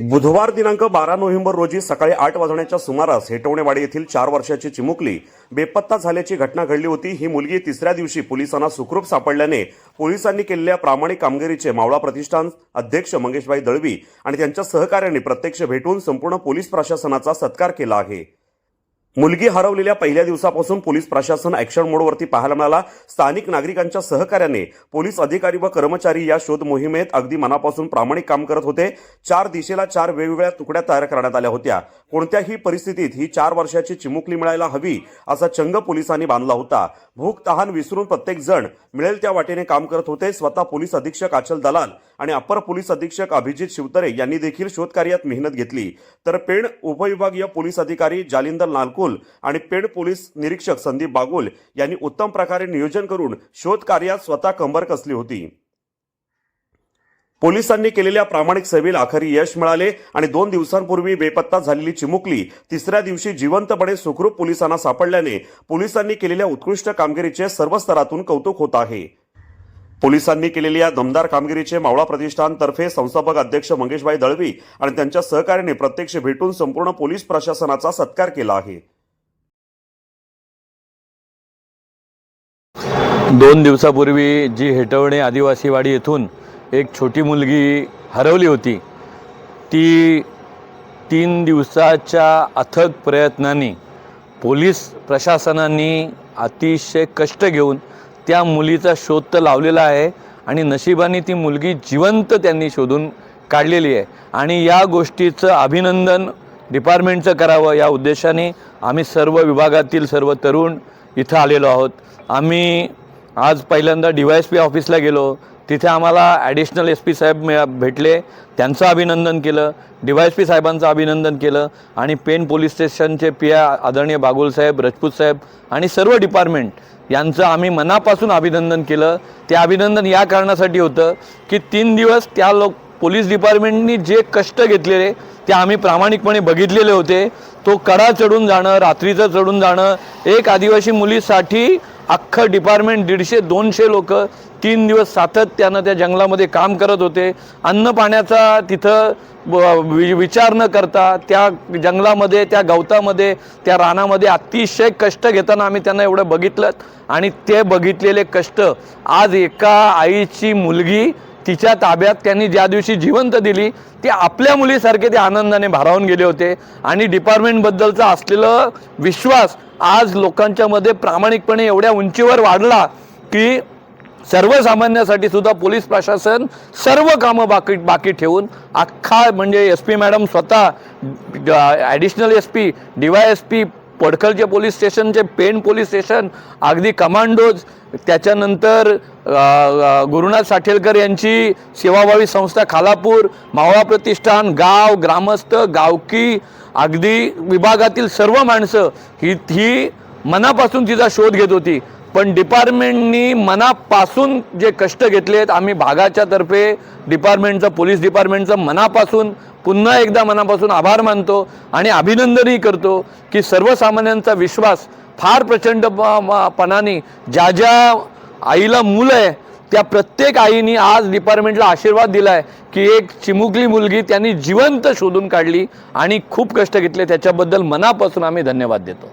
बुधवार दिनांक बारा नोव्हेंबर रोजी सकाळी आठ वाजण्याच्या सुमारास हेटवणेवाडी येथील चार वर्षाची चिमुकली बेपत्ता झाल्याची घटना घडली होती. ही मुलगी तिसऱ्या दिवशी पोलिसांना सुखरूप सापडल्याने पोलिसांनी केलेल्या प्रामाणिक कामगिरीचे मावळा प्रतिष्ठान अध्यक्ष मंगेशभाई दळवी आणि त्यांच्या सहकार्याने प्रत्यक्ष भेटून संपूर्ण पोलीस प्रशासनाचा सत्कार केला आहे. मुलगी हरवलेल्या पहिल्या दिवसापासून पोलीस प्रशासन ऍक्शन मोडवरती पाहायला मिळाला. स्थानिक नागरिकांच्या सहकार्याने पोलीस अधिकारी व कर्मचारी या शोध मोहिमेत अगदी मनापासून प्रामाणिक काम करत होते. चार दिशेला चार वेगवेगळ्या तुकड्या तयार करण्यात आल्या होत्या. कोणत्याही परिस्थितीत ही चार वर्षाची चिमुकली मिळायला हवी असा चंग पोलिसांनी बांधला होता. भूक तहान विसरून प्रत्येक जण मिळेल त्या वाटेने काम करत होते. स्वतः पोलीस अधीक्षक अचल दलाल आणि अपर पोलीस अधीक्षक अभिजित शिवतरे यांनी देखील शोधकार्यात मेहनत घेतली. तर पेण उपविभागीय पोलीस अधिकारी जालिंदर बागुल आणि पेण पोलीस निरीक्षक संदीप बागुल यांनी उत्तम प्रकारे नियोजन करून शोध कार्यात स्वतः कंबर कसली होती. पोलिसांनी केलेल्या प्रामाणिक सेवेला अखेरी यश मिळाले आणि दोन दिवसांपूर्वी बेपत्ता झालेली चिमुकली तिसऱ्या दिवशी जिवंतपणे सुखरूप पोलिसांना सापडल्याने पोलिसांनी केलेल्या उत्कृष्ट कामगिरीचे सर्व स्तरातून कौतुक होत आहे. पोलिसांनी केलेल्या दमदार कामगिरीचे मावळा प्रतिष्ठानतर्फे संस्थापक अध्यक्ष मंगेशभाई दळवी आणि त्यांच्या सहकार्याने प्रत्यक्ष भेटून संपूर्ण पोलीस प्रशासनाचा सत्कार केला आहे. दोन दिवसापूर्वी जी हेटवणे आदिवासीवाडी येथून एक छोटी मुलगी हरवली होती ती तीन दिवसाच्या अथक प्रयत्नांनी पोलीस प्रशासनाने अतिशय कष्ट घेऊन त्या मुलीचा शोध तर लावलेला आहे आणि नशिबाने ती मुलगी जिवंत त्यांनी शोधून काढलेली आहे. आणि या गोष्टीचं अभिनंदन डिपार्टमेंटचं करावं या उद्देशाने आम्ही सर्व विभागातील सर्व तरुण इथं आलेलो आहोत. आम्ही आज पहिल्यांदा डी वाय एस पी ऑफिसला गेलो. तिथे आम्हाला ॲडिशनल एस पी साहेब मिळा भेटले. त्यांचं अभिनंदन केलं. डी वाय एस पी साहेबांचं अभिनंदन केलं. आणि पेन पोलीस स्टेशनचे पी आय आदरणीय बागुल साहेब राजपूत साहेब आणि सर्व डिपार्टमेंट यांचं आम्ही मनापासून अभिनंदन केलं. ते अभिनंदन या कारणासाठी होतं की तीन दिवस त्या लोक पोलीस डिपार्टमेंटनी जे कष्ट घेतलेले ते आम्ही प्रामाणिकपणे बघितलेले होते. तो कडा चढून जाणं रात्रीचं चढून जाणं एक आदिवासी मुलीसाठी अख्खं डिपार्टमेंट दीडशे दोनशे लोक तीन दिवस सातत्यानं त्या जंगलामध्ये काम करत होते. अन्न पाण्याचा तिथं वि- विचार न करता त्या जंगलामध्ये त्या गवतामध्ये त्या रानामध्ये अतिशय कष्ट घेताना आम्ही त्यांना एवढं बघितलं. आणि ते बघितलेले कष्ट आज एका आईची मुलगी तिच्या ताब्यात त्यांनी ज्या दिवशी जिवंत दिली ते आपल्या मुलीसारखे ते आनंदाने भारावून गेले होते. आणि डिपार्टमेंटबद्दलचा असलेलं विश्वास आज लोकांच्या मध्ये प्रामाणिकपणे एवढ्या उंचीवर वाढला की सर्वसामान्यासाठी सुद्धा पोलीस प्रशासन सर्व कामं बाकी बाकी ठेवून अख्खा म्हणजे एस पी मॅडम स्वतः additional S P D Y S P पडखलचे police स्टेशनचे पेण पोलीस स्टेशन अगदी कमांडोज त्याच्यानंतर गुरुनाथ साठेलकर यांची सेवाभावी संस्था खालापूर मावळा प्रतिष्ठान गाव ग्रामस्थ गावकी अगदी विभागातील सर्व माणसं ही ही मनापासून तिचा शोध घेत होती. पण डिपार्टमेंटनी मनापासून जे कष्ट घेतले आहेत आम्ही भागाच्या तर्फे डिपार्टमेंटचं पोलीस डिपार्टमेंटचं मनापासून पुन्हा एकदा मनापासून आभार मानतो आणि अभिनंदनही करतो की सर्वसामान्यांचा विश्वास फार प्रचंड पणाने ज्या ज्या आईला मुलं आहे त्या प्रत्येक आईने आज डिपार्टमेंटला आशीर्वाद दिलाय की एक चिमुकली मुलगी त्यांनी जिवंत शोधून काढली आणि खूप कष्ट घेतले. त्याच्याबद्दल मनापासून आम्ही धन्यवाद देतो.